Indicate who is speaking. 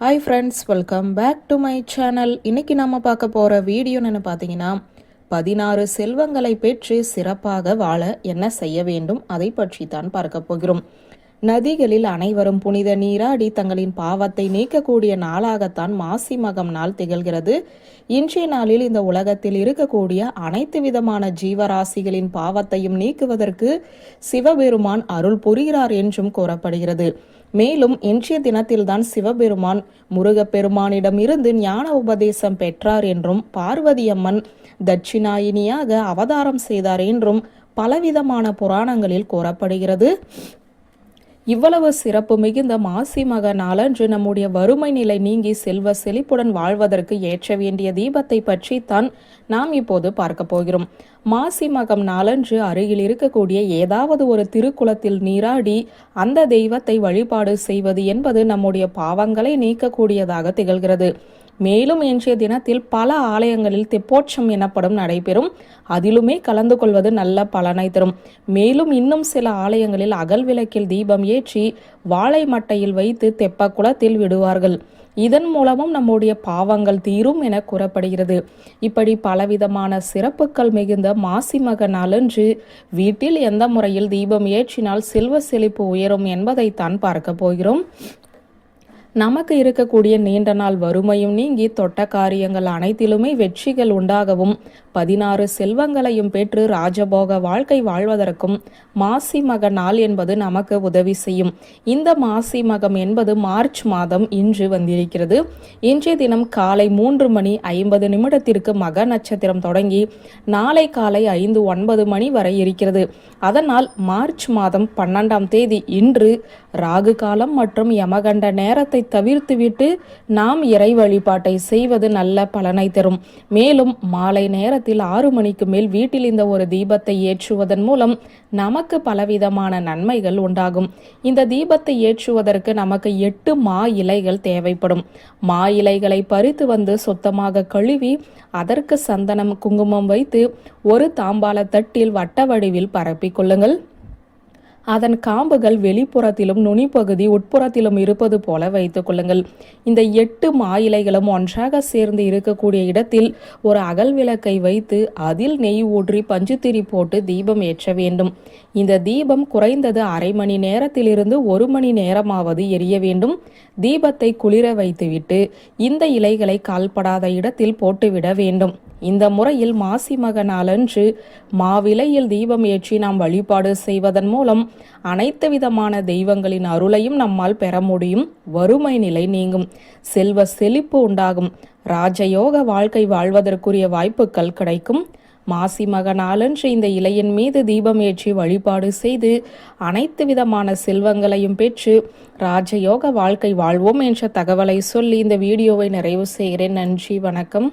Speaker 1: Hi friends welcome back to my channel இன்னைக்கு நம்ம பார்க்க போகிற வீடியோன்னு பார்த்தீங்கன்னா பதினாறு செல்வங்களை பெற்று சிறப்பாக வாழ என்ன செய்ய வேண்டும் அதை பற்றி தான் பார்க்க போகிறோம். நதிகளில் அனைவரும் புனித நீராடி தங்களின் பாவத்தை நீக்கக்கூடிய நாளாகத்தான் மாசி மகம் நாள் திகழ்கிறது. இன்றைய நாளில் இந்த உலகத்தில் இருக்கக்கூடிய அனைத்து விதமான ஜீவராசிகளின் பாவத்தையும் நீக்குவதற்கு சிவபெருமான் அருள் புரிகிறார் என்றும் கூறப்படுகிறது. மேலும் இன்றைய தினத்தில்தான் சிவபெருமான் முருகப்பெருமானிடம் இருந்து ஞான உபதேசம் பெற்றார் என்றும் பார்வதியம்மன் தட்சிணாயினியாக அவதாரம் செய்தார் என்றும் பலவிதமான புராணங்களில் கூறப்படுகிறது. இவ்வளவு சிறப்பு மிகுந்த மாசி மக நாளன்று நம்முடைய வறுமை நிலை நீங்கி செல்வ செழிப்புடன் வாழ்வதற்கு ஏற்ற வேண்டிய தீபத்தை பற்றி தான் நாம் இப்போது பார்க்க போகிறோம். மாசி மகம் நாளன்று அருகில் இருக்கக்கூடிய ஏதாவது ஒரு திருக்குளத்தில் நீராடி அந்த தெய்வத்தை வழிபாடு செய்வது என்பது நம்முடைய பாவங்களை நீக்கக்கூடியதாக திகழ்கிறது. மேலும் இன்றைய தினத்தில் பல ஆலயங்களில் தெப்போட்சம் எனப்படும் நடைபெறும். அதிலுமே கலந்து கொள்வது நல்ல பலனை தரும். மேலும் இன்னும் சில ஆலயங்களில் அகல் விளக்கில் தீபம் ஏற்றி வாழை மட்டையில் வைத்து தெப்ப குளத்தில் விடுவார்கள். இதன் மூலமும் நம்முடைய பாவங்கள் தீரும் என கூறப்படுகிறது. இப்படி பலவிதமான சிறப்புகள் மிகுந்த மாசி மக நாளன்று வீட்டில் எந்த முறையில் தீபம் ஏற்றினால் செல்வ செழிப்பு உயரும் என்பதைத்தான் பார்க்க போகிறோம். நமக்கு இருக்கக்கூடிய நீண்ட நாள் வறுமையும் நீங்கி தொட்ட காரியங்கள் அனைத்திலுமே வெற்றிகள் உண்டாகவும் பதினாறு செல்வங்களையும் பெற்று ராஜபோக வாழ்க்கை வாழ்வதற்கும் மாசி மக நாள் என்பது நமக்கு உதவி செய்யும். இந்த மாசி மகம் என்பது மார்ச் மாதம் இன்று வந்திருக்கிறது. இன்றைய தினம் காலை மூன்று மணி ஐம்பது நிமிடத்திற்கு மக நட்சத்திரம் தொடங்கி நாளை காலை ஐந்து ஒன்பது மணி வரை இருக்கிறது. அதனால் மார்ச் மாதம் பன்னெண்டாம் தேதி இன்று ராகு காலம் மற்றும் யமகண்ட நேரத்தை தவிர்த்துவிட்டு நாம் இறை வழிபாட்டை செய்வது நல்ல பலனை தரும். மேலும் மாலை வாரத்தில் ஆறு மணிக்கு மேல் வீட்டில் இந்த ஒரு தீபத்தை ஏற்றுவதன் மூலம் நமக்கு பலவிதமான நன்மைகள் உண்டாகும். இந்த தீபத்தை ஏற்றுவதற்கு நமக்கு எட்டு மா இலைகள் தேவைப்படும். மா இலைகளை பறித்து வந்து சுத்தமாக கழுவி அதற்கு சந்தனம் குங்குமம் வைத்து ஒரு தாம்பாள தட்டில் வட்ட வடிவில் பரப்பிக் கொள்ளுங்கள். அதன் காம்புகள் வெளிப்புறத்திலும் நுனிப்பகுதி உட்புறத்திலும் இருப்பது போல வைத்துக் கொள்ளுங்கள். இந்த எட்டு மா இலைகளும் ஒன்றாக சேர்ந்து இருக்கக்கூடிய இடத்தில் ஒரு அகல் விளக்கை வைத்து அதில் நெய் ஊற்றி பஞ்சுத்திரி போட்டு தீபம் ஏற்ற வேண்டும். இந்த தீபம் குறைந்தது அரை மணி நேரத்திலிருந்து ஒரு மணி நேரமாவது எரிய வேண்டும். தீபத்தை குளிர வைத்துவிட்டு இந்த இலைகளை கால்படாத இடத்தில் போட்டுவிட வேண்டும். இந்த முறையில் மாசி மக நாளன்று மாவிலையில் தீபம் ஏற்றி நாம் வழிபாடு செய்வதன் மூலம் அனைத்து விதமான தெய்வங்களின் அருளையும் நம்மால் பெற முடியும். வறுமை நிலை நீங்கும். செல்வ செழிப்பு உண்டாகும். ராஜயோக வாழ்க்கை வாழ்வதற்குரிய வாய்ப்புகள் கிடைக்கும். மாசி மக நாளன்று இந்த இலையின் மீது தீபம் ஏற்றி வழிபாடு செய்து அனைத்து விதமான செல்வங்களையும் பெற்று ராஜயோக வாழ்க்கை வாழ்வோம் என்ற தகவலை சொல்லி இந்த வீடியோவை நிறைவு செய்கிறேன். நன்றி வணக்கம்.